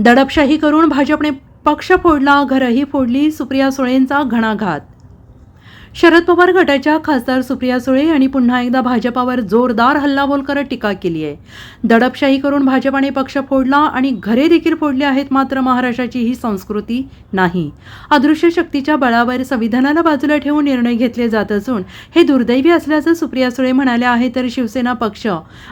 दडपशाही करून भाजपने पक्ष फोडला घरही फोडली सुप्रिया सुळेंचा घणाघात शरद पवार गटाच्या खासदार सुप्रिया सुळे यांनी पुन्हा एकदा भाजपावर जोरदार हल्लाबोल करत टीका केली आहे. दडपशाही करून भाजपाने पक्ष फोडला आणि घरे देखील फोडली आहेत मात्र महाराष्ट्राची ही संस्कृती नाही. अदृश्य शक्तीच्या बळावर संविधानाला बाजूला ठेवून निर्णय घेतले जात असून हे दुर्दैवी असल्याचं सुप्रिया सुळे म्हणाल्या आहे तर शिवसेना पक्ष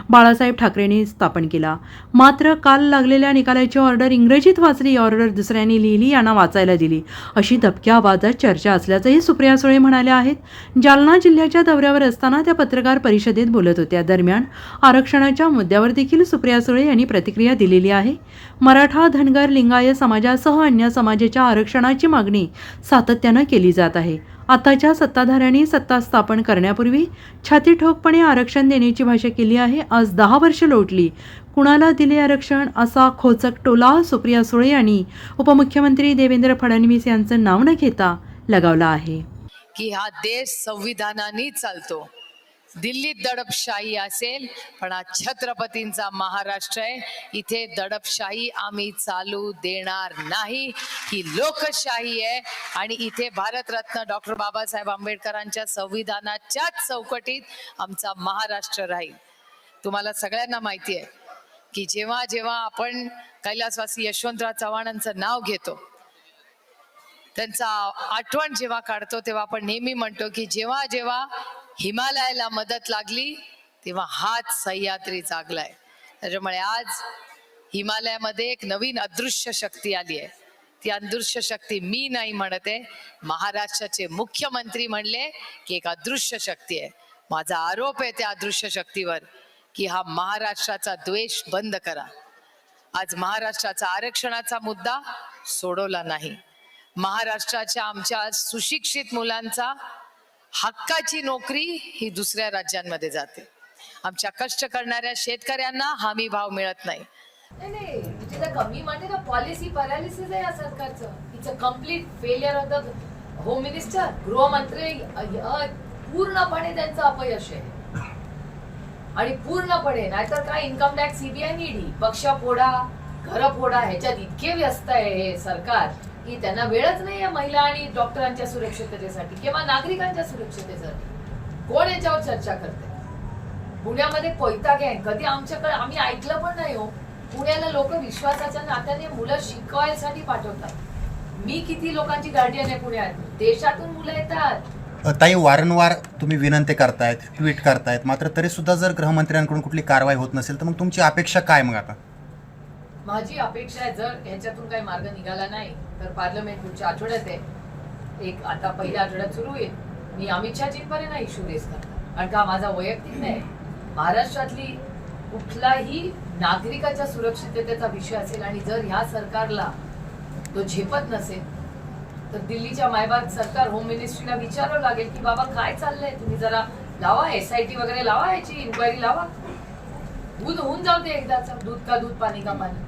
बाळासाहेब ठाकरेंनी स्थापन केला. मात्र काल लागलेल्या निकालाची ऑर्डर इंग्रजीत वाचली ऑर्डर दुसऱ्यांनी लिहिली यांना वाचायला दिली. अशी धबक्या आवाजात चर्चा असल्याचंही सुप्रिया सुळे म्हणाल्या आहेत. जालना जिल्ह्याच्या दौऱ्यावर असताना त्या पत्रकार परिषदेत बोलत होत्या. दरम्यान आरक्षणाच्या मुद्द्यावर देखील सुप्रिया सुळे यांनी प्रतिक्रिया दिलेली आहे. मराठा धनगर लिंगायत समाजासह अन्य समाजाच्या आरक्षणाची मागणी सातत्यानं केली जात आहे. आताच्या सत्ताधाऱ्यांनी सत्ता स्थापन करण्यापूर्वी छाती ठोकपणे आरक्षण देण्याची भाषा केली आहे. आज दहा वर्ष लोटली. कुणाला दिले आरक्षण? असा खोचक टोला सुप्रिया सुळे यांनी उपमुख्यमंत्री देवेंद्र फडणवीस यांचं नाव न घेता लगावला आहे. की हा देश संविधानाने चालतो. दिल्लीत दडपशाही असेल पण हा छत्रपतींचा महाराष्ट्र आहे. इथे दडपशाही आम्ही चालू देणार नाही. ही लोकशाही आहे. आणि इथे भारतरत्न डॉक्टर बाबासाहेब आंबेडकरांच्या संविधानाच्याच चौकटीत आमचा महाराष्ट्र राहील. तुम्हाला सगळ्यांना माहिती आहे की जेव्हा जेव्हा आपण कैलासवासी यशवंतराव चव्हाणांचं नाव घेतो त्यांचा आठवण जेव्हा काढतो तेव्हा आपण नेहमी म्हणतो की जेव्हा जेव्हा हिमालयाला मदत लागली तेव्हा हाच सह्याद्री जागलाय. त्याच्यामुळे आज हिमालयामध्ये एक नवीन अदृश्य शक्ती आली आहे. ती अदृश्य शक्ती मी नाही म्हणत आहे. महाराष्ट्राचे मुख्यमंत्री म्हणले की एक अदृश्य शक्ती आहे. माझा आरोप आहे त्या अदृश्य शक्तीवर की हा महाराष्ट्राचा द्वेष बंद करा. आज महाराष्ट्राचा आरक्षणाचा मुद्दा सोडवला नाही. महाराष्ट्राच्या आमच्या सुशिक्षित मुलांचा हक्काची नोकरी ही दुसऱ्या राज्यांमध्ये जाते. आमच्या कष्ट करणाऱ्या शेतकऱ्यांना हमी भाव मिळत नाही. नाही म्हणजे कमी म्हणजे ना पॉलिसी पॅरालिसिस आहे या सरकारचं. It's a complete failure of the home minister गृहमंत्री पूर्णपणे त्यांचं अपयश आहे. आणि पूर्णपणे नाहीतर काय इन्कम टॅक्स सीबीआय निडी पक्ष फोडा घर फोडा ह्याच्यात इतके व्यस्त आहे हे सरकार. की त्यांना वेळच नाही या महिला आणि डॉक्टरांच्या सुरक्षिततेसाठी किंवा नागरिकांच्या सुरक्षिततेसाठी. कोण याच्यावर चर्चा करते? पुण्यामध्ये कोयता गँग कधी आमच्याकडे आम्ही ऐकलं पण नाही हो. पुण्याला लोक विश्वासाच्या नात्याने मुलं शिकवायसाठी पाठवतात. मी किती लोकांची गार्डियन आहे पुण्यात? देशातून मुलं येतात. ताई वारंवार तुम्ही विनंती करतायत ट्विट करतायत. मात्र तरी सुद्धा जर गृहमंत्र्यांकडून कुठली कारवाई होत नसेल तर मग तुमची अपेक्षा काय मग आता? माझी अपेक्षा आहे जर ह्याच्यातून काही मार्ग निघाला नाही तर पार्लमेंट पुढच्या आठवड्यात आहे. एक आता पहिल्या आठवड्यात सुरू होईल. मी अमित शहाजींपर्यंत इश्यू रेस करणार. कारण का माझा वैयक्तिक नाही. महाराष्ट्रातली कुठलाही नागरिकाच्या सुरक्षिततेचा विषय असेल आणि जर ह्या सरकारला तो झेपत नसेल तर दिल्लीच्या मायबाग सरकार होम मिनिस्ट्रीला विचारावं लागेल की बाबा काय चाललंय? तुम्ही जरा लावा एस आय टी वगैरे लावा याची इन्क्वायरी लावा. होऊन होऊन जाऊ दे एकदाच. दूध का दूध पाणी का पाणी.